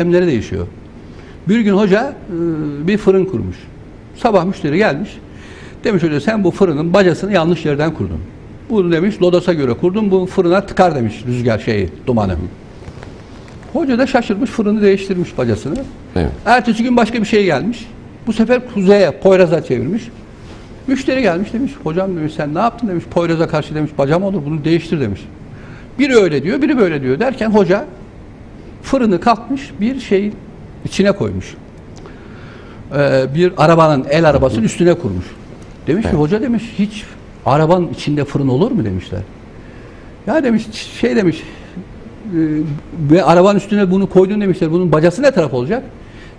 Sistemleri değişiyor. Bir gün hoca e, bir fırın kurmuş. Sabah müşteri gelmiş. Demiş hoca sen bu fırının bacasını yanlış yerden kurdun. Bunu demiş Lodos'a göre kurdun bu fırına tıkar demiş rüzgar şeyi dumanı. Hoca da şaşırmış fırını değiştirmiş bacasını. Evet. Ertesi gün başka bir şey gelmiş. Bu sefer kuzeye, Poyraz'a çevirmiş. Müşteri gelmiş demiş, hocam demiş sen ne yaptın demiş, Poyraz'a karşı demiş, bacam olur bunu değiştir demiş. Biri öyle diyor, biri böyle diyor derken hoca fırını kalkmış bir şeyin içine koymuş. Ee, bir arabanın, el arabasının üstüne kurmuş. Demiş ki hoca demiş hiç arabanın içinde fırın olur mu demişler. Ya demiş şey demiş e, ve arabanın üstüne bunu koydun demişler. Bunun bacası ne taraf olacak?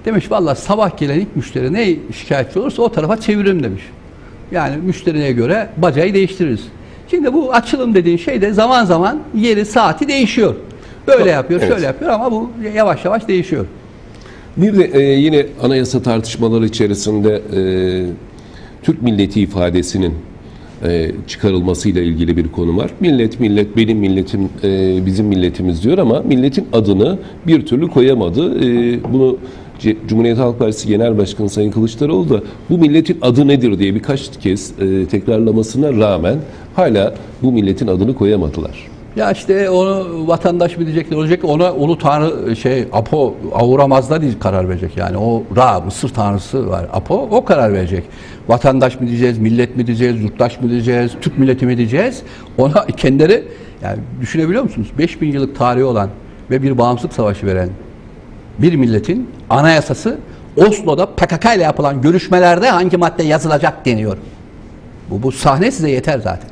Demiş vallahi sabah gelen ilk müşteri ne şikayetçi olursa o tarafa çeviririm demiş. Yani müşteriye göre bacayı değiştiririz. Şimdi bu açılım dediğin şey de zaman zaman yeri saati değişiyor. Böyle yapıyor, Evet. şöyle yapıyor ama bu yavaş yavaş değişiyor. Bir de e, yine anayasa tartışmaları içerisinde e, Türk milleti ifadesinin e, çıkarılmasıyla ilgili bir konu var. Millet millet benim milletim e, bizim milletimiz diyor ama milletin adını bir türlü koyamadı. E, bunu Cumhuriyet Halk Partisi Genel Başkanı Sayın Kılıçdaroğlu da bu milletin adı nedir diye birkaç kez e, tekrarlamasına rağmen hala bu milletin adını koyamadılar. Ya işte onu vatandaş bilecekler olacak ki ona ulu tanrı şey Apo Avuramaz'da değil karar verecek yani o Ra Mısır tanrısı var Apo o karar verecek. Vatandaş mı diyeceğiz, millet mi diyeceğiz, yurttaş mı diyeceğiz, Türk milleti mi diyeceğiz? Ona kendileri yani düşünebiliyor musunuz? 5000 yıllık tarihi olan ve bir bağımsızlık savaşı veren bir milletin anayasası Oslo'da PKK ile yapılan görüşmelerde hangi madde yazılacak deniyor. Bu, bu sahne size yeter zaten.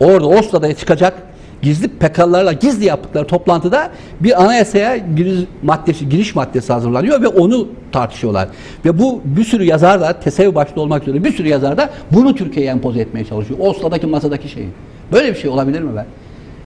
Orada Oslo'da çıkacak gizli PKK'larla gizli yaptıkları toplantıda bir anayasaya giriş maddesi, giriş maddesi hazırlanıyor ve onu tartışıyorlar. Ve bu bir sürü yazar da tesevvü başta olmak üzere bir sürü yazar da bunu Türkiye'ye empoze etmeye çalışıyor. Oslo'daki masadaki şeyi. Böyle bir şey olabilir mi ben?